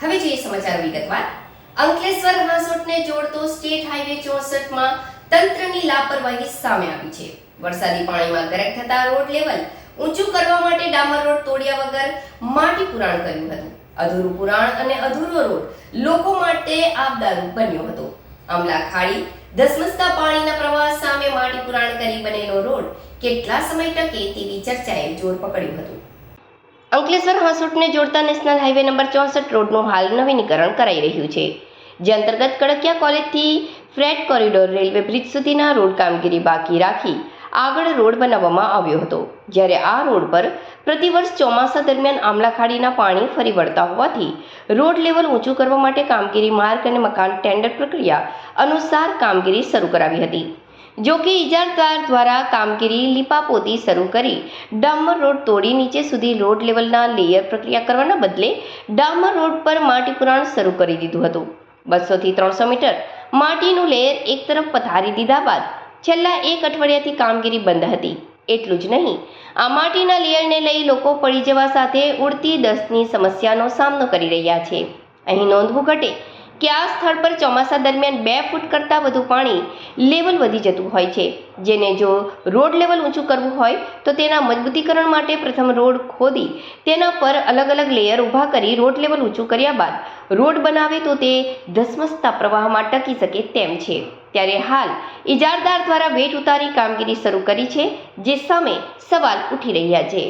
હવે જોઈએ સમાચાર વિગતવાર. અંકલેશ્વર હાંસોટને જોડતો સ્ટેટ હાઈવે ચોસઠમાં તંત્રની લાપરવાહી સામે આવી છે. વરસાદી પાણીમાં ગરક થતા રોડ લેવલ ઊંચું કરવા માટે ડામર રોડ તોડ્યા વગર માટી પુરાણ કર્યું હતું. અધૂરું પુરાણ અને અધૂરો રોડ લોકો માટે આપદારૂપ બન્યો હતો. આમલા ખાડી, ધસમસતા પાણીના પ્રવાહ સામે માટી પુરાણ કરી બનેલો રોડ કેટલા સમય ટકે તેવી ચર્ચાએ જોર પકડ્યું હતું. અંકલેશ્વર હાંસોટને જોડતા નેશનલ હાઈવે નંબર ચોસઠ રોડનું હાલ નવીનીકરણ કરાઈ રહ્યું છે. જે અંતર્ગત કડકિયા કોલેજથી ફ્રેટ કોરિડોર રેલવે બ્રિજ સુધીના રોડ કામગીરી બાકી રાખી આગળ રોડ બનાવવામાં આવ્યો હતો. જ્યારે આ રોડ પર પ્રતિવર્ષ ચોમાસા દરમિયાન આમલા ખાડીના પાણી ફરી વળતા હોવાથી રોડ લેવલ ઊંચું કરવા માટે કામગીરી માર્ગ અને મકાન ટેન્ડર પ્રક્રિયા અનુસાર કામગીરી શરૂ કરાવી હતી. જો કે ઇજારદાર દ્વારા કામગીરી લીપાપોતી શરૂ કરી. ડામર રોડ તોડી નીચે સુધી રોડ લેવલના લેયર પ્રક્રિયા કરવાના બદલે ડામર રોડ પર માટી પુરાણ શરૂ કરી દીધું હતું. બસોથી ત્રણસો મીટર માટીનું લેયર એક તરફ પથારી દીધા બાદ છેલ્લા એક અઠવાડિયાથી કામગીરી બંધ હતી. એટલું જ નહીં, આ માટીના લેયરને લઈ લોકો પડી જવા સાથે ઉડતી દસ્તની સમસ્યાનો સામનો કરી રહ્યા છે. અહીં નોંધવું ઘટે કે આ સ્થળ પર ચોમાસા દરમિયાન બે ફૂટ કરતાં વધુ પાણી લેવલ વધી જતું હોય છે. જેને જો રોડ લેવલ ઊંચું કરવું હોય, તો તેના મજબૂતીકરણ માટે પ્રથમ રોડ ખોદી, તેના પર અલગ અલગ લેયર ઊભા કરી રોડ લેવલ ઊંચું કર્યા બાદ રોડ બનાવે તો તે ધસમસતા પ્રવાહમાં ટકી શકે તેમ છે. ત્યારે હાલ ઇજારદાર દ્વારા વેટ ઉતારી કામગીરી શરૂ કરી છે, જે સામે સવાલ ઉઠી રહ્યા છે.